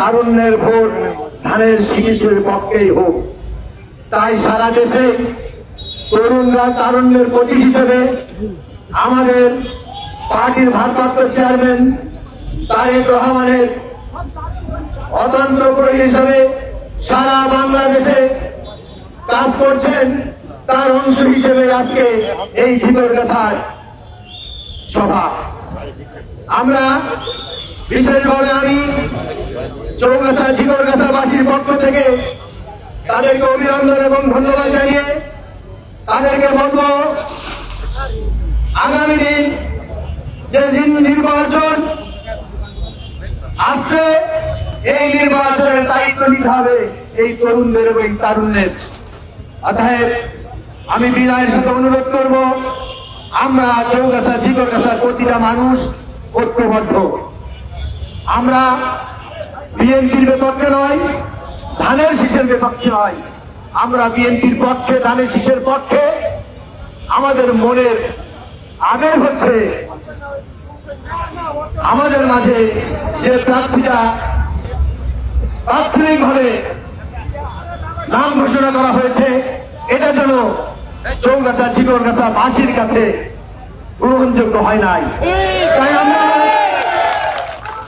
তারুণ্যের ভোট ধানের শীষের পক্ষেই হোক। তাই সারা দেশে তরুণরা তারুণ্যের প্রতীক হিসেবে আমাদের পার্টির ভারপ্রাপ্ত চেয়ারম্যান তারেক রহমানের অতন্ত্র প্রহরী হিসেবে সারা বাংলাদেশে কাজ করছেন। তার অংশ হিসেবে আজকে এই ভিতর গাছার সভা। আমরা বিশেষভাবে আমি চৌগাছা ঝিগরগাছা বাসীর পক্ষ থেকে তাদেরকে অভিনন্দন এবং ধন্যবাদ জানিয়ে তাদেরকে বলব, আগামী দিন যে নির্বাচন আসছে, এই নির্বাচনের দায়িত্ব নিতে হবে এই তরুণদের এবং তারুণ্যের। অতএব আমি বিনয়ের সাথে অনুরোধ করব, আমরা চৌগাছা জিগরগাছার প্রতিটা মানুষ ঐক্যবদ্ধ। আমরা বিএনপির বিপক্ষে নয়, ধানের শীষের বিপক্ষে নয়। আমরা বিএনপির পক্ষে, ধানের শীষের পক্ষে। আমাদের মনের আবেগ হচ্ছে, আমাদের মাঝে যে প্রার্থীটা তাৎক্ষণিকভাবে নাম ঘোষণা করা হয়েছে, এটা যেন চৌগাছা চিকরগাছা বাসীর কাছে গ্রহণযোগ্য হয় নাই। তাই আমরা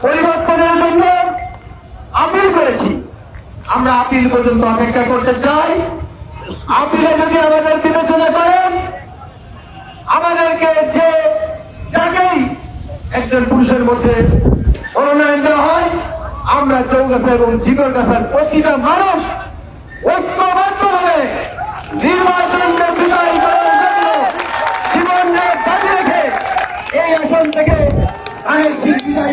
পরিবর্তনের জন্য আপিল করেছি আমরা আপিল পর্যন্ত অপেক্ষা করতে চাই। আপিলে যদি আমাদের বিবেচনা করেন, আমাদেরকে যে যাকেই একজন পুরুষের মধ্যে মনোনয়ন দেওয়া হয়, আমরা চৌগাছা এবং জিগর গাছার প্রতিটা মানুষ ঐক্যবদ্ধভাবে নির্বাচনকে বিদায় করার জন্য জীবন বাজি রেখে এই আসন থেকে আইন শীত বিদায়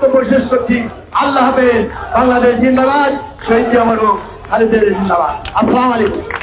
বক্তব্য করছি আল্লাহ হাফেজ বাংলাদেশ জিন্দাবাদ শহীদ আমার খালিদের জিন্দাবাদ। আসসালাম আলাইকুম।